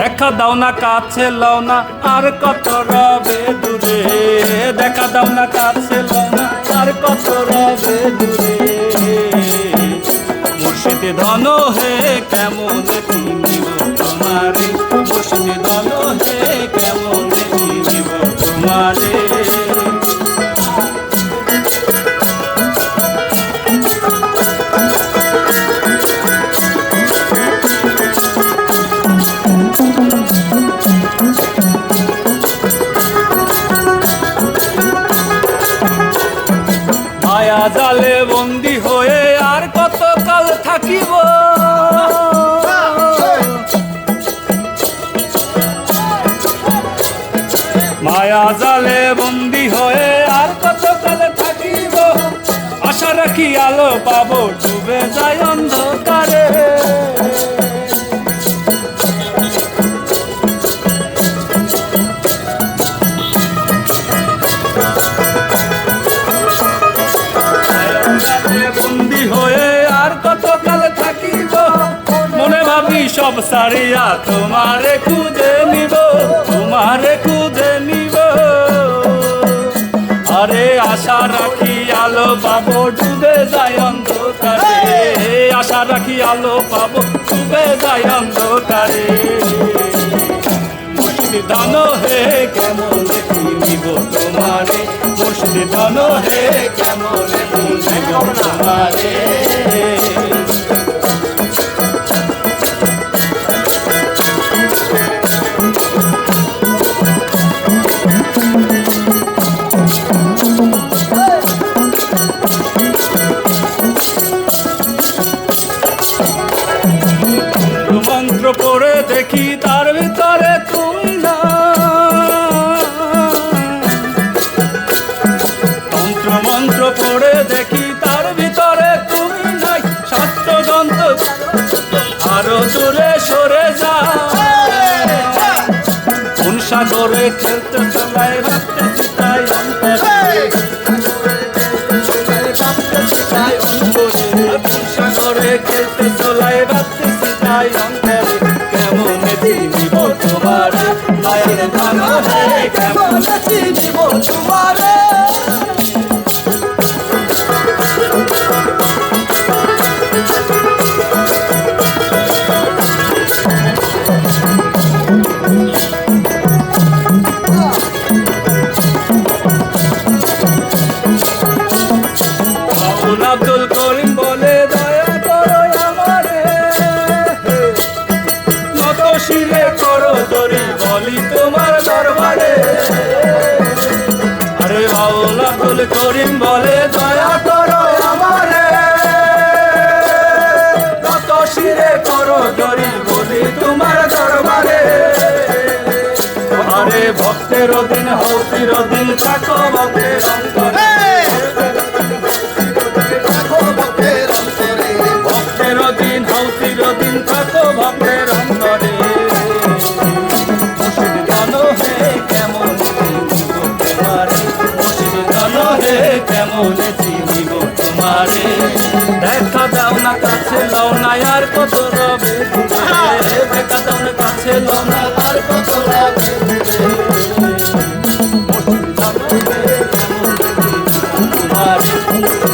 দেখা দাও না, কাছে লও না, আর কত রবে দূরে? দেখা দাও না, কাছে লও না, আর কত রবে দূরে? মুর্শিদে ধন হে, কেমন তুমি তোমারে মায়া জালে বন্দি হয়ে আর কত কাল থাকিব? মায়া জালে বন্দি হয়ে আর কত কাল থাকিব? আশা রাখি আলো পাবো, ডুবে যায় অন্ধকারে। সব সারিয়া তোমারে খুঁজে নিব, তোমারে খুঁজে নিব। আরে আশা রাখি আলো পাবো, ডুবে যায় অন্ধকারে। আশা রাখি আলো পাবো, ডুবে যায় অন্ধকারে। মুর্শিদ ধন হে কেমন নিব তোমারে? মুর্শিদ ধন হে কেমন নিব তোমারে? পড়ে দেখি তার ভিতরে তুমি না। মন্ত্র মন্ত্র পড়ে দেখি তার ভিতরে তুমি নাই। শাস্ত্র যন্ত্র আরও দূরে সরে সাগরে খেলতে ভাবতে অন্তরে। সাগরে খেলতে ভাবতে ধান হে কেমন তোমারে। আব্দুল করিম বলে, দয়া করো আমারে। কত শিরে করো দরি বলি তোমার দরবারে। আরে ভক্তের দিন হৌতির দিন থাকো ভক্তের কেমন চিনিব তোমারে? দেখা দাও না কাছে, লও না আর কত রবে দেখা দাও না কাছে, লও না আর কত রবে তোমারে।